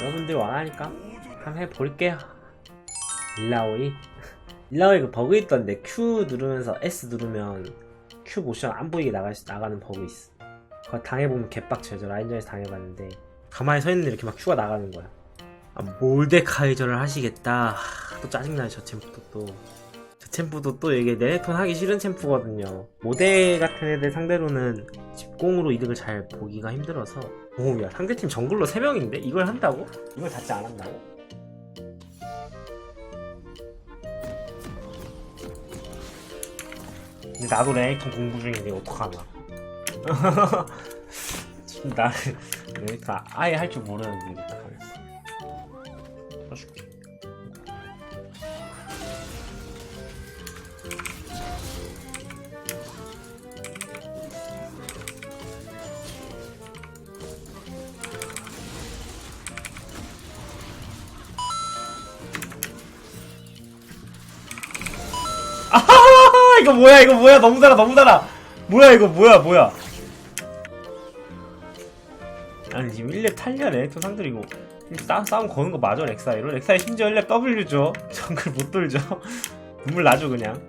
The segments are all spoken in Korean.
여러분들 원하니까 한번 해볼게요. 일라오이. 일라오이 그 버그 있던데 Q 누르면서 S 누르면 Q 모션 안 보이게 나가, 나가는 버그 있어. 그거 당해보면 개빡쳐요. 저 라인전에서 당해봤는데 가만히 서 있는데 이렇게 막 Q가 나가는 거야. 아, 몰데카이저를 하시겠다. 하, 또 짜증나요 저 챔프도 또. 저 챔프도 또 이게 네레톤 하기 싫은 챔프거든요. 모델 같은 애들 상대로는 집공으로 이득을 잘 보기가 힘들어서 오야 상대팀 정글러 3명인데 이걸 한다고? 이걸 안 한다고? 근데 나도 레이턴 공부 중인데 어떡하나 지금 나 레이턴 아예 할 줄 모르는데 써 아하하하 이거 뭐야 이거 뭐야 너무 달아 너무 달아. 뭐야 이거 뭐야 뭐야. 아니 지금 1렙 탈리아 레이터 상들 이거. 싸, 싸움 거는 거 맞아 렉사이로? 렉사이 심지어 1렙 W죠? 정글 못 돌죠? 눈물 나죠 그냥?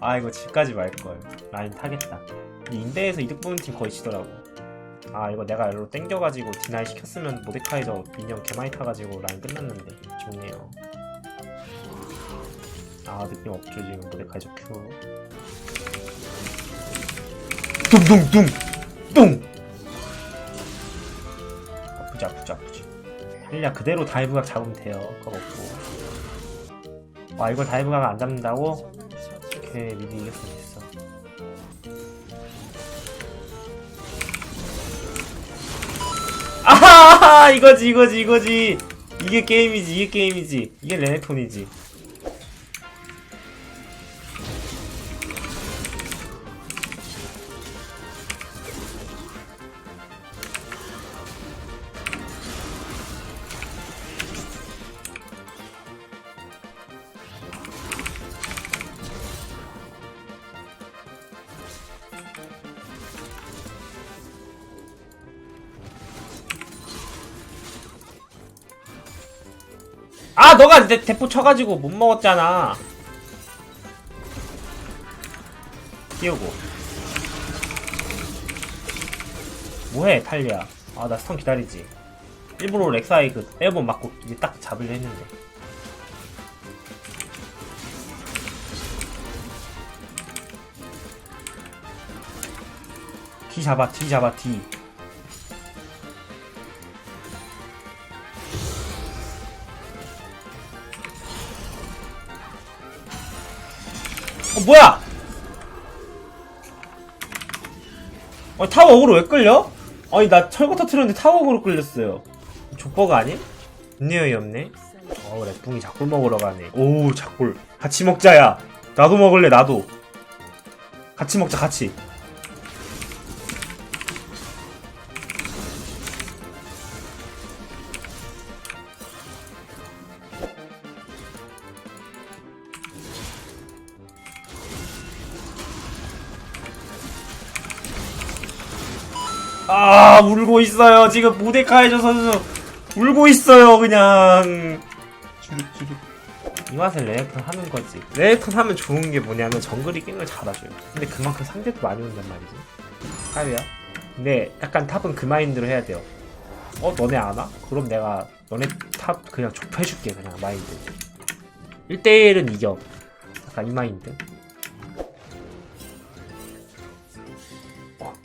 아 이거 집까지 말걸. 라인 타겠다. 이 인대에서 이득 보는 팀 거의 지더라고. 아 이거 내가 일로 땡겨가지고 디나이 시켰으면 모데카이저 민영 개많이 타가지고 라인 끝났는데. 좋네요 아 느낌 없죠 지금 모데카이저 큐. 뚱뚱뚱 뚱 아프지 아프지 아프지. 탈리아 그대로 다이브각 잡으면 돼요. 그거 없고. 와 이걸 다이브각 안 잡는다고? 오케이 미리 이겼으면 됐어. 아하하 이거지 이거지 이거지. 이게 게임이지 이게 게임이지. 이게 레네톤이지 아 너가 내 대포 쳐가지고 못 먹었잖아. 띄우고. 뭐해 탈리아? 아나 스턴 기다리지. 일부러 렉사이 그 에어본 맞고 이제 딱 잡으려 했는데. 뒤 잡아 뒤 잡아 뒤 어 뭐야? 어 타워 어그로 왜 끌려? 아니 나 철거 터트렸는데 타워 어그로 끌렸어요. 족버가 아니? 인내어이 없네. 어우 렉붕이 작골 먹으러 가네. 오 작골 같이 먹자야. 나도 먹을래 나도. 같이 먹자 같이 아 울고 있어요. 지금 모데카이저 선수 울고 있어요 그냥. 이 맛에 레이턴 하는 거지. 레이턴 하면 좋은 게 뭐냐면 정글이 깽을 잡아줘요. 근데 그만큼 상대도 많이 온단 말이지. 하루야? 근데 약간 탑은 그 마인드로 해야 돼요. 어 너네 안 와? 그럼 내가 너네 탑 그냥 좁혀줄게 그냥 마인드. 1대1은 이겨. 약간 이 마인드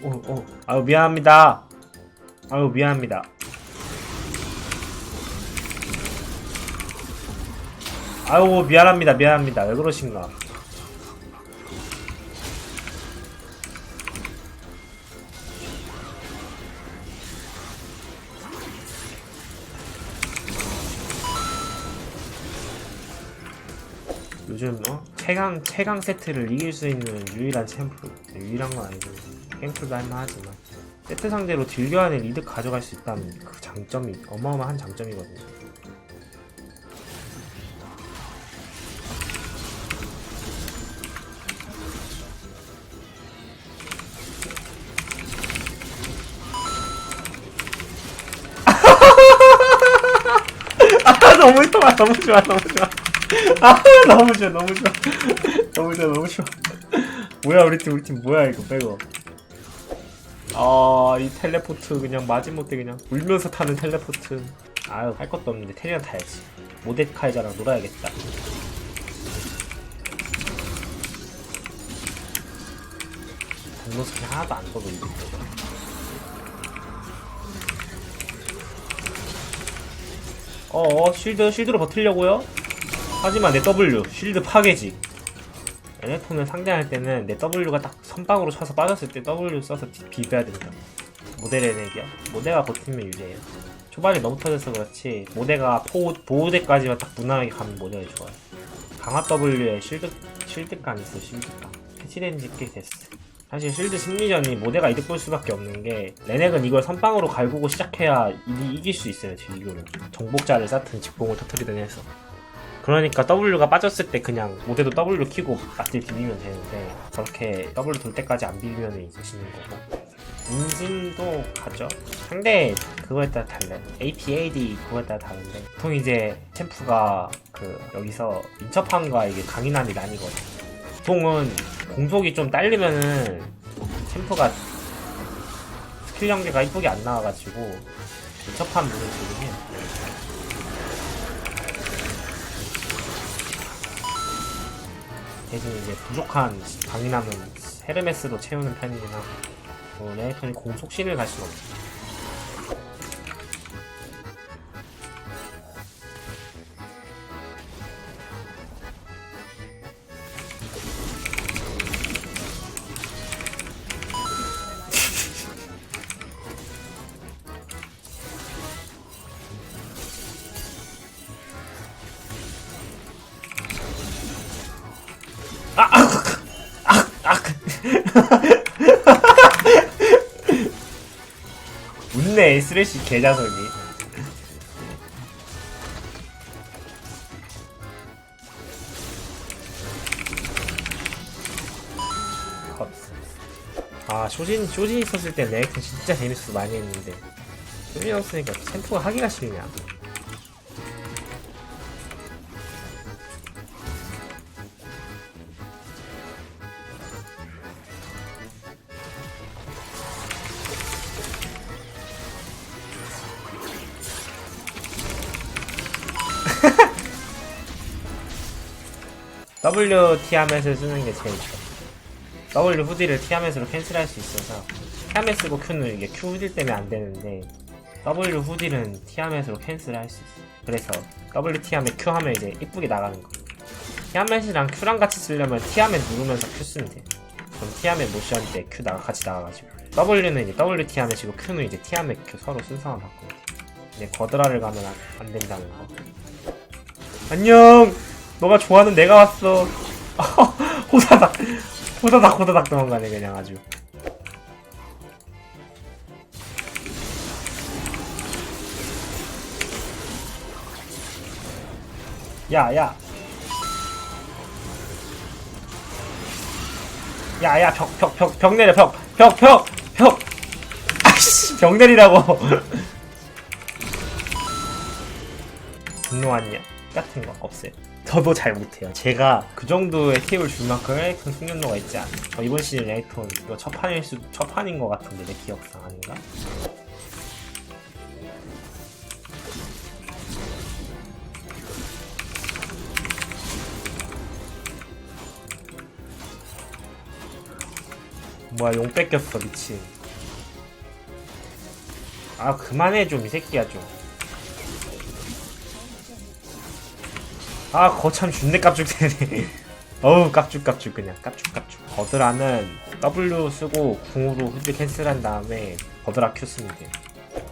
어, 어, 어. 아유 미안합니다. 아유 미안합니다. 아유 미안합니다. 미안합니다. 왜 그러신가? 요즘 어 최강 최강 세트를 이길 수 있는 유일한 챔프 유일한 건 아니고 갱플도 할만하지만 세트 상대로 딜 교환에 리드 가져갈 수 있다는 그 장점이 어마어마한 장점이거든요. 너무 좋아 너무 좋아 너무 좋아. 아 너무 좋아 너무 좋아. 너무 좋아 너무 좋아. 뭐야 우리 팀 우리 팀 뭐야 이거 빼고 아 이 텔레포트 그냥 마지못해 그냥 울면서 타는 텔레포트. 아유 할 것도 없는데 테리랑 타야지. 모데카이저랑 놀아야겠다. 공로스키 하나도 안 떠도 이거 어어 쉴드 쉴드로 버틸려고요? 하지만 내 W 쉴드 파괴지 에네톤을 상대할 때는 내 W가 딱 선방으로 쳐서 빠졌을 때 W 써서 비- 비벼야 된다. 모델 에너기야 모델가 버티면 유리해요. 초반에 너무 터져서 그렇지 모델가 포, 보호대까지만 딱 무난하게 가면 모델이 좋아요. 강화 W에 쉴드 쉴드감 있어 쉴드감. 패치렌지 꽤 됐어. 사실 실드 심리전이 모대가 이득 볼 수밖에 없는 게 레넥은 이걸 선빵으로 갈구고 시작해야 이, 이길 수 있어요 지금 이거를 정복자를 쌓든 직봉을 터트리든 해서 그러니까 W가 빠졌을 때 그냥 모대도 W 키고 맞딜 비비면 되는데 저렇게 W 돌 때까지 안 비비면 이기시는 거고. 인진도 가죠. 상대 그거에 따라 달라요 APAD 그거에 따라 다른데. 보통 이제 챔프가 그 여기서 민첩함과 이게 강인함이 나뉘거든. 보통은 공속이 좀 딸리면은 챔프가 스킬 연계가 이쁘게 안 나와가지고 물을 주긴 해 대신 이제 부족한 강인함은 헤르메스로 채우는 편이긴 하고 어, 레이턴이 공속신을 갈 수는 없어. 웃네 쓰레쉬 개자석이. 컷. 아 쇼진 쇼진 있었을 때 레이튼 진짜 재밌어서 많이 했는데. 쇼진 없으니까 챔프가 하기가 싫냐 W 티아멧을 쓰는 게 제일 좋아. W 후디를 티아멧으로 캔슬할 수 있어서 티아멧 쓰고 Q는 이게 Q 후딜 때문에 안 되는데 W 후딜은 티아멧으로 캔슬할 수 있어. 그래서 W 티아멧 Q 하면 이제 이쁘게 나가는 거. 티아멧이랑 Q랑 같이 쓰려면 티아멧 누르면서 Q 쓰면 돼. 그럼 티아멧 모션 때 Q 나가 같이 나가가지고 W는 이제 W 티아멧이고 Q는 이제 티아멧 Q 서로 순서만 바꾸면 돼. 이제 거드라를 가면 안, 안 된다는 거. 안녕. 너가 좋아하는 내가 왔어. 호다닥, 호다닥, 호다닥 도망가네 그냥 아주. 야, 야. 야, 야, 벽, 벽, 벽, 벽 내려, 벽, 벽, 벽, 벽. 아이씨, 벽 내리라고. 분노 왔냐? 같은 거 없어요. 저도 잘 못해요. 제가 그 정도의 팁을 줄 만큼 레이톤 숙련도가 있지 않아요. 어, 이번 시즌 레이톤 이거 첫 판일 수, 첫 판인 것 같은데 내 기억상 아닌가? 뭐야 용 뺏겼어 미친. 아 그만해 좀 이 새끼야 좀. 아 거참 준내 깝죽대네 어우 깝죽깝죽 그냥. 깝죽깝죽. 버드라는 W 쓰고 궁으로 후드 캔슬한 다음에 버드라 Q 쓰면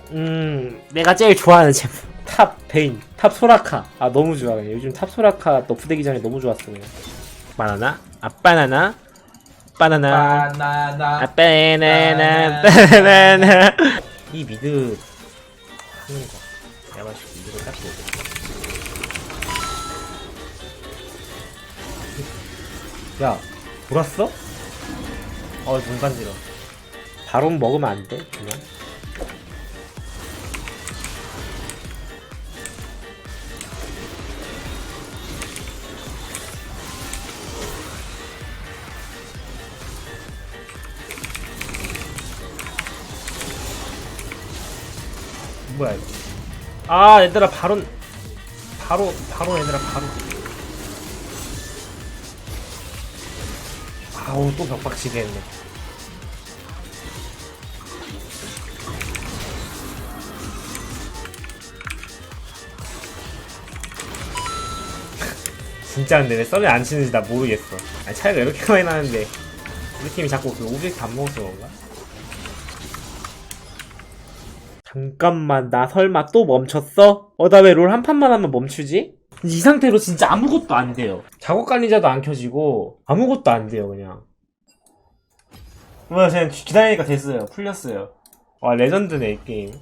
돼음 내가 제일 좋아하는 제품. 탑 베인 탑 소라카. 아 너무 좋아. 그냥 요즘 탑 소라카 너프되기 전에 너무 좋았어 그냥 바나나? 아 바나나? 바나나? 바나나. 아 바나나. 바나나. 이 미드 하는 거. 내가 봤을 때 미드를 딱 보고 야, 돌았어? 어, 눈 간지러. 바로 먹으면 안 돼, 그냥. 뭐야 이거 아 얘들아 바로 바로 바로 얘들아 바로 아우 또 벽박치게 했네 진짜 근데 왜 썰을 안 치는지 나 모르겠어 아니 차이가 이렇게 많이 나는데 우리 팀이 자꾸 그 오브젝트 안 먹어서 그런가? 잠깐만 나 설마 또 멈췄어? 어 나 왜 롤 한 판만 하면 멈추지? 이 상태로 진짜 아무것도 안 돼요. 작업 관리자도 안 켜지고 아무것도 안 돼요 그냥. 뭐야 그냥 기다리니까 됐어요. 풀렸어요. 와 레전드네 이 게임